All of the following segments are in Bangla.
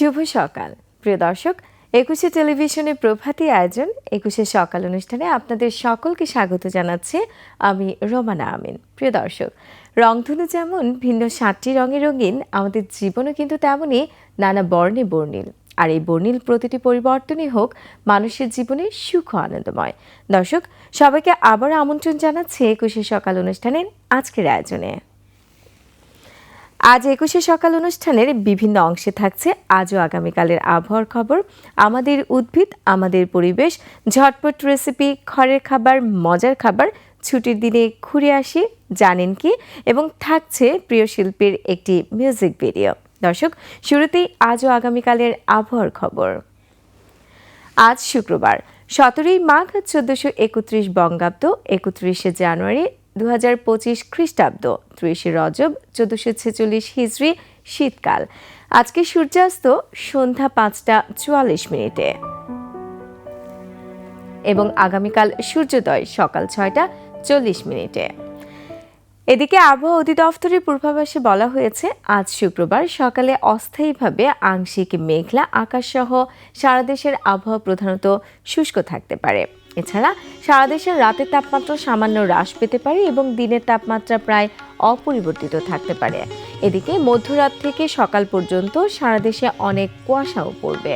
শুভ সকাল। প্রিয় দর্শক, একুশে টেলিভিশনে প্রভাতী আয়োজন, একুশে সকাল অনুষ্ঠানে আপনাদের সকলকে স্বাগত জানাচ্ছে আমি রোমানা আমিন। প্রিয় দর্শক, রংধনু যেমন ভিন্ন সাতটি রঙে রঙিন, আমাদের জীবনও কিন্তু তেমনই নানা বর্ণে বর্ণিল। আর এই বর্ণিল প্রতিটি পরিবর্তনই হোক, মানুষের জীবনে সুখ আনন্দময়। দর্শক, সবাইকে আবার আমন্ত্রণ জানাচ্ছে একুশে সকাল অনুষ্ঠানের আজকের আয়োজনে। আজ একুশে সকাল অনুষ্ঠানের বিভিন্ন অংশে থাকছে আজও আগামীকালের আবহাওয়ার খবর, আমাদের উদ্ভিদ, আমাদের পরিবেশ, ঝটপট রেসিপি খড়ের খাবার, মজার খাবার, ছুটির দিনে ঘুরে আসি, জানেন কি? এবং থাকছে প্রিয় শিল্পীর একটি মিউজিক ভিডিও দর্শক, শুরুতেই আজও আগামীকালের আবহাওয়ার খবর। আজ শুক্রবার, সতেরোই মাঘ চোদ্দশো একত্রিশ বঙ্গাব্দ, একত্রিশে জানুয়ারি দু হাজার পঁচিশ খ্রিস্টাব্দ, ত্রিশে রজব, চোদ্দশো ছেচল্লিশ হিজড়ি শীতকাল। আজকে সূর্যাস্ত সন্ধ্যা পাঁচটা চুয়াল্লিশ মিনিটে। এবং আগামীকাল সূর্যোদয় সকাল ছয়টা চল্লিশ মিনিটে। এদিকে আবহাওয়া অধিদপ্তরের পূর্বাভাসে বলা হয়েছে, আজ শুক্রবার সকালে অস্থায়ীভাবে আংশিক মেঘলা আকাশসহ সারা দেশের আবহাওয়া প্রধানত শুষ্ক থাকতে পারে। এছাড়া সারা দেশের রাতের তাপমাত্রা সামান্য হ্রাস পেতে পারে এবং দিনের তাপমাত্রা প্রায় অপরিবর্তিত থাকতে পারে। এদিকে মধ্যরাত থেকে সকাল পর্যন্ত সারা দেশে অনেক কুয়াশাও পড়বে।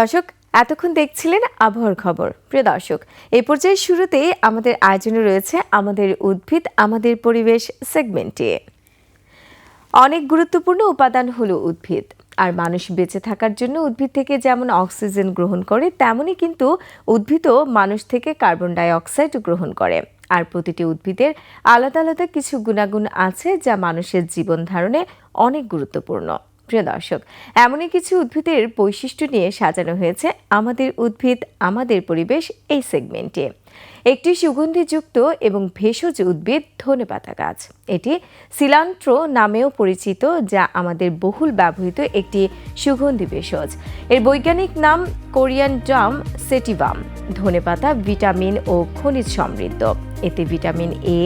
দর্শক, এতক্ষণ দেখছিলেন আবহাওয়ার খবর। প্রিয় দর্শক এই পর্যায়ে শুরুতে আমাদের আয়োজনে রয়েছে আমাদের উদ্ভিদ, আমাদের পরিবেশ সেগমেন্টে অনেক গুরুত্বপূর্ণ উপাদান হলো উদ্ভিদ। আর মানুষ বেঁচে থাকার জন্য উদ্ভিদ থেকে যেমন অক্সিজেন গ্রহণ করে, তেমনই কিন্তু উদ্ভিদও মানুষ থেকে কার্বন ডাই অক্সাইড গ্রহণ করে। আর প্রতিটি উদ্ভিদের আলাদা আলাদা কিছু গুণাগুণ আছে যা মানুষের জীবন ধারণে অনেক গুরুত্বপূর্ণ। প্রিয় দর্শক, এমনই কিছু উদ্ভিদের বৈশিষ্ট্য নিয়ে সাজানো হয়েছে আমাদের উদ্ভিদ, আমাদের পরিবেশ এই সেগমেন্টে। একটি সুগন্ধিযুক্ত এবং ভেষজ উদ্ভিদ ধনেপাতা গাছ। এটি সিলান্ট্রো নামেও পরিচিত, যা আমাদের বহুল ব্যবহৃত একটি সুগন্ধি ভেষজ। এর বৈজ্ঞানিক নাম কোরিয়ান ডাম সেটিভাম ধনেপাতা ভিটামিন ও খনিজ সমৃদ্ধ। এতে vitamin A,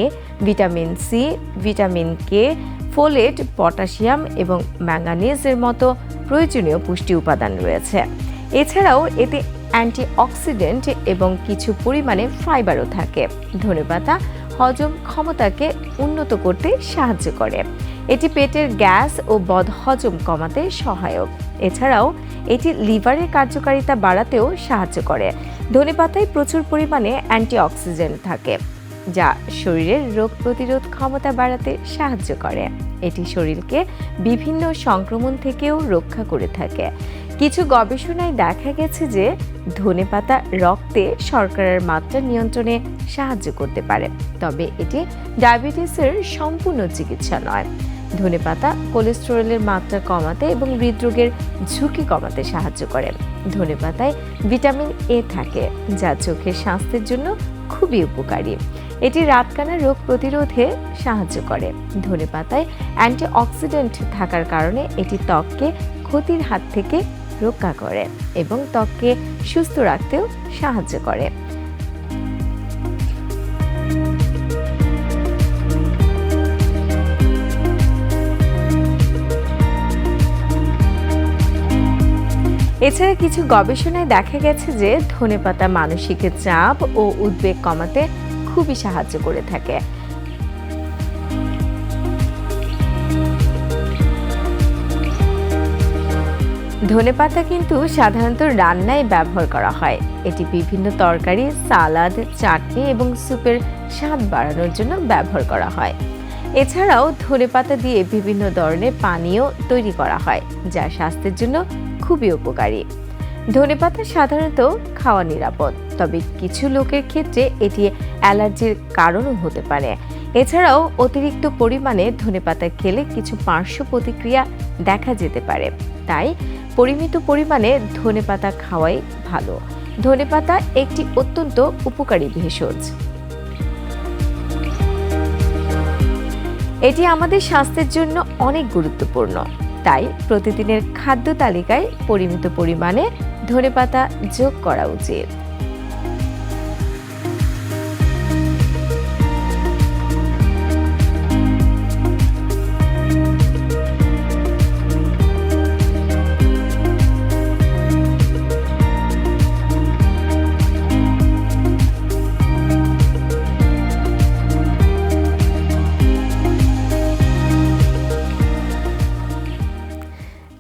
vitamin C, vitamin K folate, potassium এবং ম্যাঙ্গানিজের মতো প্রয়োজনীয় পুষ্টি উপাদান রয়েছে। এছাড়াও এতে অ্যান্টিঅক্সিডেন্ট এবং কিছু পরিমাণে ফাইবারও থাকে। ধনেপাতা হজম ক্ষমতাকে উন্নত করতে সাহায্য করে। এটি পেটের গ্যাস ও বদহজম কমাতে সহায়ক। এছাড়াও এটি লিভারের কার্যকারিতা বাড়াতেও সাহায্য করে। ধনেপাতায় প্রচুর পরিমাণে অ্যান্টিঅক্সিডেন্ট থাকে। যা শরীরের রোগ প্রতিরোধ ক্ষমতা বাড়াতে সাহায্য করে। এটি শরীরকে বিভিন্ন সংক্রমণ থেকেও রক্ষা করে থাকে। কিছু গবেষণায় দেখা গেছে যে ধনেপাতা রক্তে শর্করার মাত্রা নিয়ন্ত্রণে সাহায্য করতে পারে। তবে এটি ডায়াবেটিসের সম্পূর্ণ চিকিৎসা নয়। ধনেপাতা কোলেস্টেরলের মাত্রা কমাতে এবং হৃদরোগের ঝুঁকি কমাতে সাহায্য করে। ধনেপাতায় ভিটামিন এ থাকে, যা চোখের স্বাস্থ্যের জন্য খুবই উপকারী। এটি রাতকানা রোগ প্রতিরোধে সাহায্য করে। ধনে পাতায় অ্যান্টিঅক্সিডেন্ট থাকার কারণে এটি ত্বককে ক্ষতির হাত থেকে রক্ষা করে এবং ত্বককে সুস্থ রাখতেও সাহায্য করে। এছাড়া কিছু গবেষণায় দেখা গেছে যে ধনেপাতা মানসিক চাপ ও উদ্বেগ কমাতে খুবই সাহায্য করে থাকে। ধনেপাতা কিন্তু সাধারণত রান্নায় ব্যবহার করা হয়। এটি বিভিন্ন তরকারি, সালাদ, চাটনি এবং স্যুপের স্বাদ বাড়ানোর জন্য ব্যবহার করা হয়। এছাড়াও ধনেপাতা দিয়ে বিভিন্ন ধরনের পানীয় তৈরি করা হয়, যা স্বাস্থ্যের জন্য খুবই উপকারী। ধনেপাতা সাধারণত খাওয়া নিরাপদ, তবে কিছু লোকের ক্ষেত্রে এটি অ্যালার্জির কারণও হতে পারে। এছাড়াও অতিরিক্ত পরিমাণে ধনেপাতা খেলে কিছু পার্শ্ব প্রতিক্রিয়া দেখা যেতে পারে। তাই পরিমিত পরিমাণে ধনেপাতা খাওয়াই ভালো। ধনেপাতা একটি অত্যন্ত উপকারী ভেষজ। এটি আমাদের স্বাস্থ্যের জন্য অনেক গুরুত্বপূর্ণ। তাই প্রতিদিনের খাদ্য তালিকায় পরিমিত পরিমাণে ধনেপাতা যোগ করা উচিত।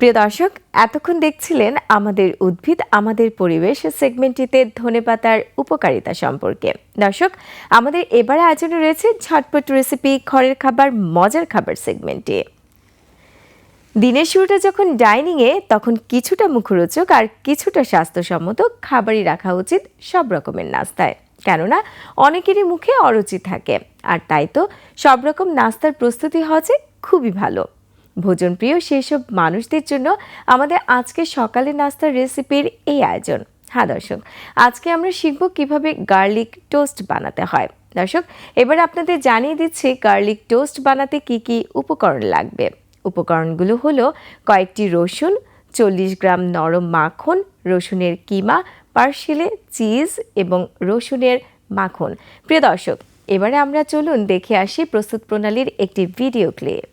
প্রিয় দর্শক, এতক্ষণ দেখছিলেন আমাদের উদ্ভিদ, আমাদের পরিবেশ সেগমেন্টটিতে ধনেপাতার উপকারিতা সম্পর্কে। দর্শক, আমাদের এবারে আয়োজনে রয়েছে ঝটপট রেসিপি ঘরের খাবার, মজার খাবার সেগমেন্টে দিনের শুরুটা যখন ডাইনিংয়ে তখন কিছুটা মুখরোচক আর কিছুটা স্বাস্থ্যসম্মত খাবারই রাখা উচিত সব রকমের নাস্তায়। কেননা, অনেকেরই মুখে অরুচি থাকে। আর তাই তো সব রকম নাস্তার প্রস্তুতি হওয়া খুবই ভালো। ভোজনপ্রিয় সেসব মানুষদের জন্য আমাদের আজকে সকালে নাস্তার রেসিপির এই আয়োজন। হ্যাঁ দর্শক, আজকে আমরা শিখব কীভাবে গার্লিক টোস্ট বানাতে হয়। দর্শক, এবার আপনাদের জানিয়ে দিচ্ছি গার্লিক টোস্ট বানাতে কি কি উপকরণ লাগবে। উপকরণগুলো হলো কয়েকটি রসুন, চল্লিশ গ্রাম নরম মাখন, রসুনের কিমা, পার্সেলে চিজ এবং রসুনের মাখন। প্রিয় দর্শক, এবারে আমরা চলুন দেখে আসি প্রস্তুত প্রণালীর একটি ভিডিও ক্লিপ।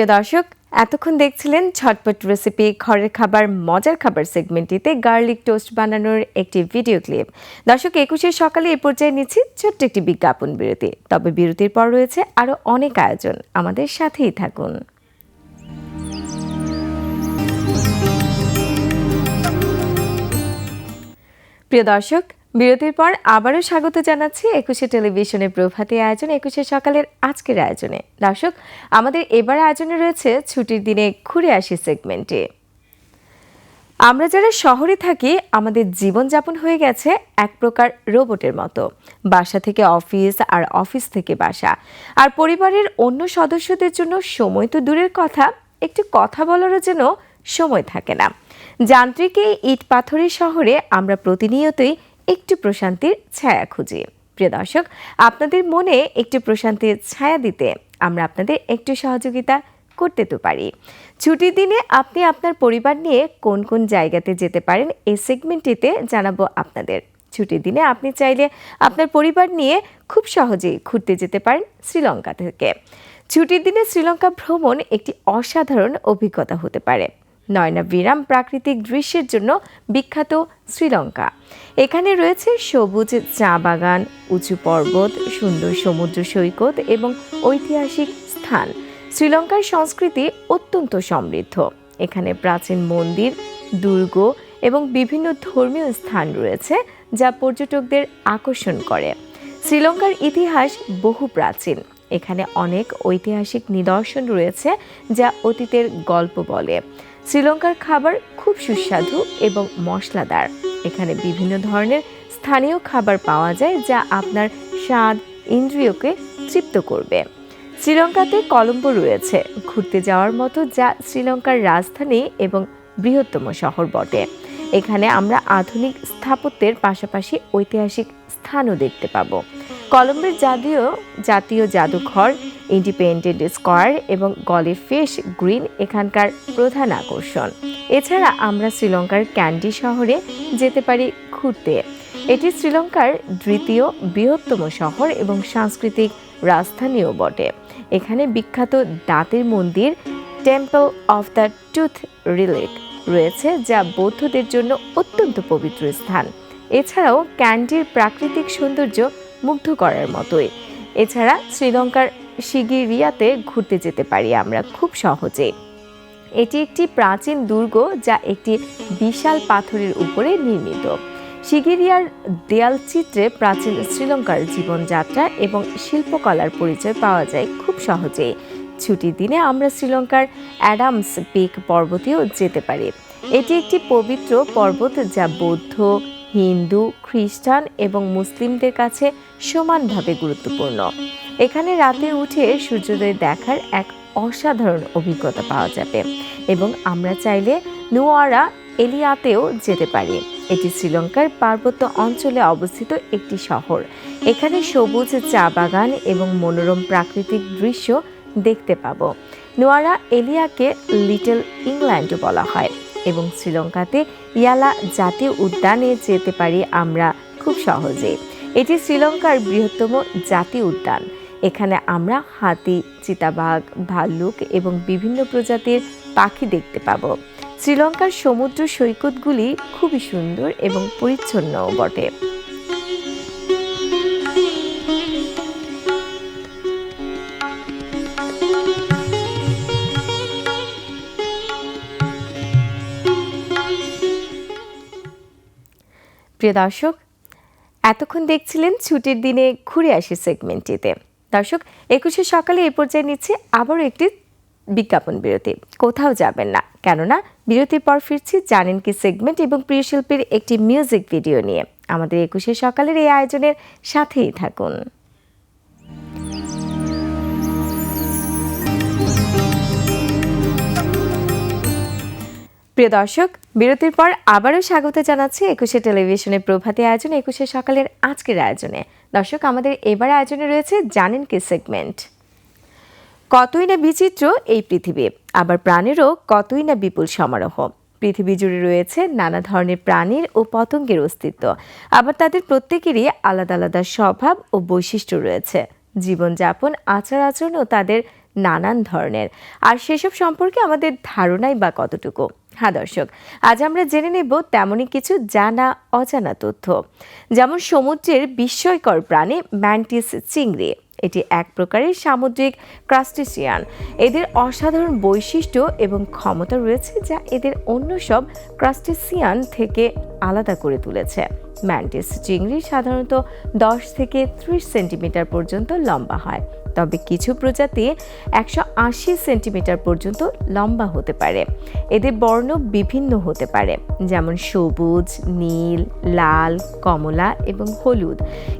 প্রিয় দর্শক, এতক্ষণ দেখছিলেন ঝটপট রেসিপি ঘরের খাবার, মজার খাবার সেগমেন্টটিতে গার্লিক টোস্ট বানানোর একটি ভিডিও ক্লিপ দর্শক একুশের সকালে এ পর্যায়ে নিচ্ছি ছোট্ট একটি বিজ্ঞাপন বিরতি। তবে বিরতির পর রয়েছে আরও অনেক আয়োজন। আমাদের সাথেই থাকুন। প্রিয় দর্শক বিরতির পর আবারও স্বাগত জানাচ্ছি একুশে টেলিভিশনের প্রভাতী আয়োজন, একুশে সকালের আজকের আয়োজনে। দর্শক, আমাদের এবার আয়োজনে রয়েছে ছুটির দিনে ঘুরে আসি সেগমেন্টে। আমরা যারা শহরে থাকি, আমাদের জীবনযাপন হয়ে গেছে এক প্রকার রোবটের মতো। বাসা থেকে অফিস আর অফিস থেকে বাসা। আর পরিবারের অন্য সদস্যদের জন্য সময় তো দূরের কথা, একটু কথা বলারও যেন সময় থাকে না। যান্ত্রিক এই ইট পাথরের শহরে আমরা প্রতিনিয়তই একটু প্রশান্তির ছায়া খুঁজি। প্রিয় দর্শক, আপনাদের মনে একটু প্রশান্তির ছায়া দিতে আমরা আপনাদের একটু সহযোগিতা করতে তো পারি। ছুটির দিনে আপনি আপনার পরিবার নিয়ে কোন কোন জায়গাতে যেতে পারেন এই সেগমেন্টটিতে জানাব আপনাদের। ছুটির দিনে আপনি চাইলে আপনার পরিবার নিয়ে খুব সহজেই ঘুরতে যেতে পারেন শ্রীলঙ্কা থেকে। ছুটির দিনে শ্রীলঙ্কা ভ্রমণ একটি অসাধারণ অভিজ্ঞতা হতে পারে। নয়না বিরাম প্রাকৃতিক দৃশ্যের জন্য বিখ্যাত শ্রীলঙ্কা। এখানে রয়েছে সবুজ চা বাগান, উঁচু পর্বত, সুন্দর সমুদ্র সৈকত এবং ঐতিহাসিক স্থান। শ্রীলঙ্কার সংস্কৃতি অত্যন্ত সমৃদ্ধ। এখানে প্রাচীন মন্দির, দুর্গ এবং বিভিন্ন ধর্মীয় স্থান রয়েছে যা পর্যটকদের আকর্ষণ করে। শ্রীলঙ্কার ইতিহাস বহু প্রাচীন। এখানে অনেক ঐতিহাসিক নিদর্শন রয়েছে যা অতীতের গল্প বলে। শ্রীলঙ্কার খাবার খুব সুস্বাদু এবং মশলাদার। এখানে বিভিন্ন ধরনের স্থানীয় খাবার পাওয়া যায় যা আপনার স্বাদ, ইন্দ্রিয়কে তৃপ্ত করবে। শ্রীলঙ্কাতে কলম্বো রয়েছে, ঘুরতে যাওয়ার মতো যা শ্রীলঙ্কার রাজধানী এবং বৃহত্তম শহর বটে। এখানে আমরা আধুনিক স্থাপত্যের পাশাপাশি ঐতিহাসিক স্থানও দেখতে পাবো। কলম্বের জাতীয় জাতীয় জাদুঘর ইন্ডিপেন্ডেন্ট স্কোয়ার এবং গলে ফিশ গ্রিন এখানকার প্রধান আকর্ষণ। এছাড়া আমরা শ্রীলঙ্কার ক্যান্ডি শহরে যেতে পারি ঘুরতে। এটি শ্রীলঙ্কার দ্বিতীয় বৃহত্তম শহর এবং সাংস্কৃতিক রাজধানীও বটে। এখানে বিখ্যাত দাঁতের মন্দির temple of the tooth relic রয়েছে, যা বৌদ্ধদের জন্য অত্যন্ত পবিত্র স্থান। এছাড়াও ক্যান্ডির প্রাকৃতিক সৌন্দর্য মুগ্ধ করার মতোই। এছাড়া শ্রীলঙ্কার শিগিরিয়াতে ঘুরতে যেতে পারি আমরা খুব সহজে। এটি একটি প্রাচীন দুর্গ যা একটি বিশাল পাথরের উপরে নির্মিত। শিগিরিয়ার দেয়াল চিত্রে প্রাচীন শ্রীলঙ্কার জীবনযাত্রা এবং শিল্পকলার পরিচয় পাওয়া যায় খুব সহজেই ছুটির দিনে আমরা শ্রীলঙ্কার অ্যাডামস পিক পর্বতেও যেতে পারি। এটি একটি পবিত্র পর্বত যা বৌদ্ধ হিন্দু, খ্রিস্টান এবং মুসলিমদের কাছে সমানভাবে গুরুত্বপূর্ণ। এখানে রাতে উঠে সূর্যোদয় দেখার এক অসাধারণ অভিজ্ঞতা পাওয়া যাবে এবং আমরা চাইলে নোয়ারা, এলিয়াতেও যেতে পারি। এটি শ্রীলঙ্কার পার্বত্য অঞ্চলে অবস্থিত একটি শহর। এখানে সবুজ চা বাগান এবং মনোরম প্রাকৃতিক দৃশ্য দেখতে পাবো। নোয়ারা, এলিয়াকে লিটল ইংল্যান্ডও বলা হয়। এবং শ্রীলঙ্কাতে ইয়ালা জাতীয় উদ্যানে যেতে পারি আমরা খুব সহজে। এটি শ্রীলঙ্কার বৃহত্তম জাতীয় উদ্যান। এখানে আমরা হাতি, চিতাবাঘ, ভাল্লুক এবং বিভিন্ন প্রজাতির পাখি দেখতে পাব। শ্রীলঙ্কার সমুদ্র সৈকতগুলি খুবই সুন্দর এবং পরিচ্ছন্নও বটে। প্রিয় দর্শক, এতক্ষণ দেখছিলেন ছুটির দিনে ঘুরে আসি সেগমেন্টটিতে। দর্শক, একুশে সকালে এ পর্যায়ে নিচ্ছে আবারও একটি বিজ্ঞাপন বিরতি। কোথাও যাবেন না, কেননা বিরতির পর ফিরছি, জানেন কি সেগমেন্ট এবং প্রিয় শিল্পীর একটি মিউজিক ভিডিও নিয়ে। আমাদের একুশে সকালের এই আয়োজনের সাথেই থাকুন। প্রিয় দর্শক, বিরতির পর আবারও স্বাগত জানাচ্ছি একুশে টেলিভিশনের প্রভাতী আয়োজন, একুশে সকালের আজকের আয়োজনে। দর্শক, আমাদের এবার আয়োজনে রয়েছে জানেন কি সেগমেন্ট। কতই না বিচিত্র এই পৃথিবী, আবার প্রাণেরও কতই না বিপুল সমারোহ। পৃথিবী জুড়ে রয়েছে নানা ধরনের প্রাণীর ও পতঙ্গের অস্তিত্ব, আবার তাদের প্রত্যেকেরই আলাদা আলাদা স্বভাব ও বৈশিষ্ট্য রয়েছে। জীবনযাপন আচার আচরণ ও তাদের নানান ধরনের। আর সেসব সম্পর্কে আমাদের ধারণাই বা কতটুকু? হ্যাঁ দর্শক, আজ আমরা জেনে নেব তেমনই কিছু জানা অজানা তথ্য। যেমন সমুদ্রের বিস্ময়কর প্রাণী ম্যান্টিস চিংড়ি। এটি এক প্রকারের সামুদ্রিক ক্রাস্টেসিয়ান। এদের অসাধারণ বৈশিষ্ট্য এবং ক্ষমতা রয়েছে যা এদের অন্য সব ক্রাস্টেসিয়ান থেকে আলাদা করে তুলেছে। ম্যান্টিস চিংড়ি সাধারণত দশ থেকে ত্রিশ সেন্টিমিটার পর্যন্ত লম্বা হয়। তবে কিছু প্রজাতি একশো আশি সেন্টিমিটার পর্যন্ত লম্বা হতে পারে। এদের বর্ণ বিভিন্ন হতে পারে, যেমন সবুজ, নীল, লাল, কমলা এবং হলুদ।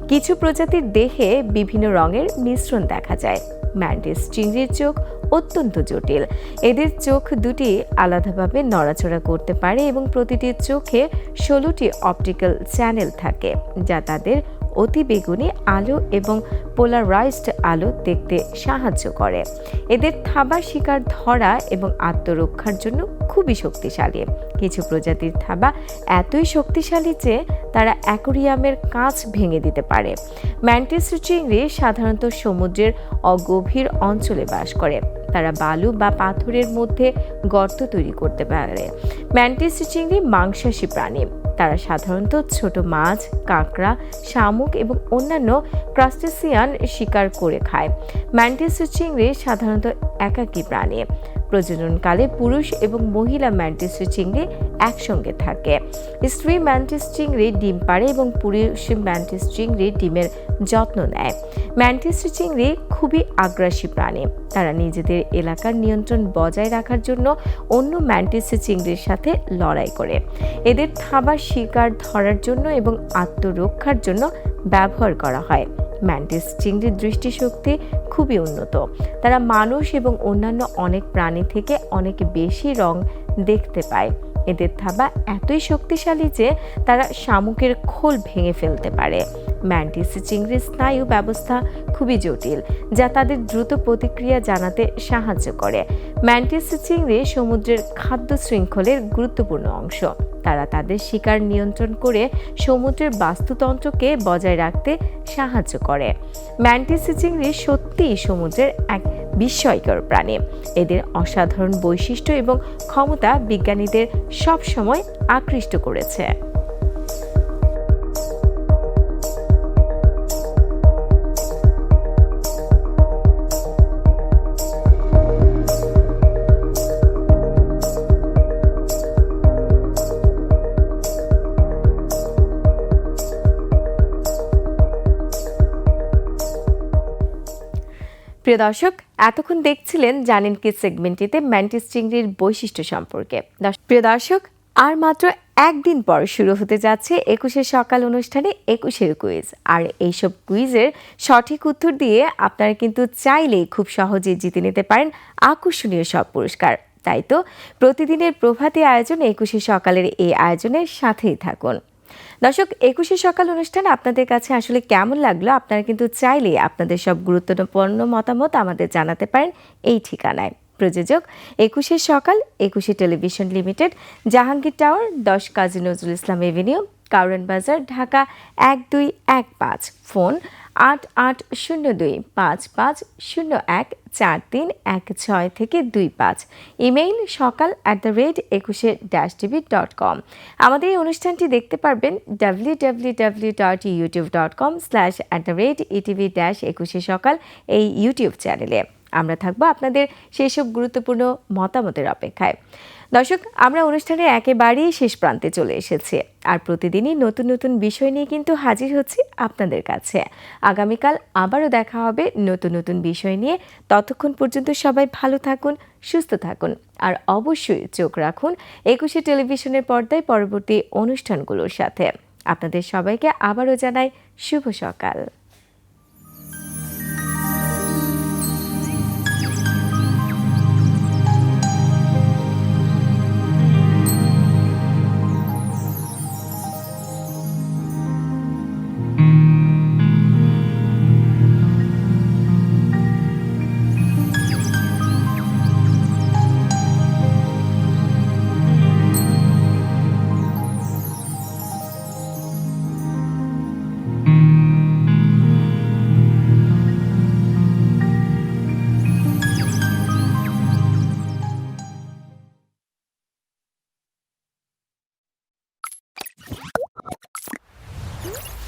কিছু প্রজাতির দেহে বিভিন্ন রঙের মিশ্রণ দেখা যায়। ম্যান্টিস চিংড়ির চোখ অত্যন্ত জটিল। এদের চোখ দুটি আলাদাভাবে নড়াচড়া করতে পারে এবং প্রতিটি চোখে ষোলোটি অপটিক্যাল চ্যানেল থাকে, যা তাদের অতি বেগুনি আলো এবং পোলারাইজড আলো দেখতে সাহায্য করে। এদের থাবা শিকার ধরা এবং আত্মরক্ষার জন্য খুবই শক্তিশালী। কিছু প্রজাতির থাবা এতই শক্তিশালী যে তারা অ্যাকোরিয়ামের কাঁচ ভেঙে দিতে পারে। ম্যান্টিস চিংড়ি সাধারণত সমুদ্রের অগভীর অঞ্চলে বাস করে। তারা বালু বা পাথরের মধ্যে গর্ত তৈরি করতে পারে। ম্যান্টিস চিংড়ি মাংসাশী প্রাণী। তারা সাধারণত ছোট মাছ, কাঁকড়া, শামুক এবং অন্যান্য ক্রাস্টেসিয়ান শিকার করে খায়। ম্যান্টিস চিংড়ি সাধারণত একাকী প্রাণী। প্রজননকালে পুরুষ এবং মহিলা ম্যান্টিস চিংড়ি একসঙ্গে থাকে। স্ত্রী ম্যান্টিস চিংড়ি ডিম পাড়ে এবং পুরুষ ম্যান্টিস চিংড়ি ডিমের যত্ন নেয়। ম্যান্টিস চিংড়ি খুবই আগ্রাসী প্রাণী। তারা নিজেদের এলাকার নিয়ন্ত্রণ বজায় রাখার জন্য অন্য ম্যান্টিস চিংড়ির সাথে লড়াই করে। এদের থাবার শিকার ধরার জন্য এবং আত্মরক্ষার জন্য ব্যবহার করা হয়। ম্যান্টিস চিংড়ির দৃষ্টিশক্তি খুবই উন্নত। তারা মানুষ এবং অন্যান্য অনেক প্রাণী থেকে অনেক বেশি রং দেখতে পায়। এদের থাবা এতই শক্তিশালী যে তারা শামুকের খোল ভেঙে ফেলতে পারে। ম্যান্টিস চিংড়ির স্নায়ু ব্যবস্থা খুবই জটিল, যা তাদের দ্রুত প্রতিক্রিয়া জানাতে সাহায্য করে। ম্যান্টিস চিংড়ি সমুদ্রের খাদ্য শৃঙ্খলের গুরুত্বপূর্ণ অংশ। তারা তাদের শিকার নিয়ন্ত্রণ করে সমুদ্রের বাস্তুতন্ত্রকে বজায় রাখতে সাহায্য করে। ম্যান্টিসি চিংড়ি সত্যিই সমুদ্রের এক বিস্ময়কর প্রাণী। এদের অসাধারণ বৈশিষ্ট্য এবং ক্ষমতা বিজ্ঞানীদের সবসময় আকৃষ্ট করেছে। প্রিয় দর্শক, এতক্ষণ দেখছিলেন জানেন কি সেগমেন্টটিতে ম্যান্টিস চিংড়ির বৈশিষ্ট্য সম্পর্কে। প্রিয় দর্শক, আর মাত্র একদিন পর শুরু হতে যাচ্ছে একুশের সকাল অনুষ্ঠানে একুশের কুইজ আর এইসব কুইজের সঠিক উত্তর দিয়ে আপনারা কিন্তু চাইলেই খুব সহজেই জিতে নিতে পারেন আকর্ষণীয় সব পুরস্কার। তাই তো, প্রতিদিনের প্রভাতী আয়োজন একুশে সকালের এই আয়োজনের সাথেই থাকুন। দর্শক, একুশে সকাল অনুষ্ঠান আপনাদের কাছে আসলে কেমন লাগল? আপনারা কিন্তু চাইলে আপনাদের সব গুরুত্বপূর্ণ মতামত আমাদের জানাতে পারেন এই ঠিকানায়। প্রযোজক, একুশে সকাল, একুশে টেলিভিশন লিমিটেড, জাহাঙ্গীর টাওয়ার, দশ কাজী নজরুল ইসলাম এভিনিউ, কাউরান বাজার, ঢাকা এক দুই এক পাঁচ। ফোন আট আট শূন্য দুই পাঁচ পাঁচ শূন্য এক চার তিন এক ছয় থেকে দুই পাঁচ। Email Sokal at the rate Ekushey dash TV dot com আমাদের এই অনুষ্ঠানটি দেখতে পারবেন W W W dot YouTube dot com slash at the rate ETV dash Ekushey Sokal এই ইউটিউব চ্যানেলে আমরা থাকব আপনাদের সেই সব গুরুত্বপূর্ণ মতামতের অপেক্ষায়। দর্শক, আমরা অনুষ্ঠানের একেবারেই শেষ প্রান্তে চলে এসেছি। আর প্রতিদিনই নতুন নতুন বিষয় নিয়ে কিন্তু হাজির হচ্ছি আপনাদের কাছে। আগামীকাল আবারও দেখা হবে নতুন নতুন বিষয় নিয়ে। ততক্ষণ পর্যন্ত সবাই ভালো থাকুন, সুস্থ থাকুন। আর অবশ্যই চোখ রাখুন একুশে টেলিভিশনের পর্দায় পরবর্তী অনুষ্ঠানগুলোর সাথে। আপনাদের সবাইকে আবারও জানাই শুভ সকাল।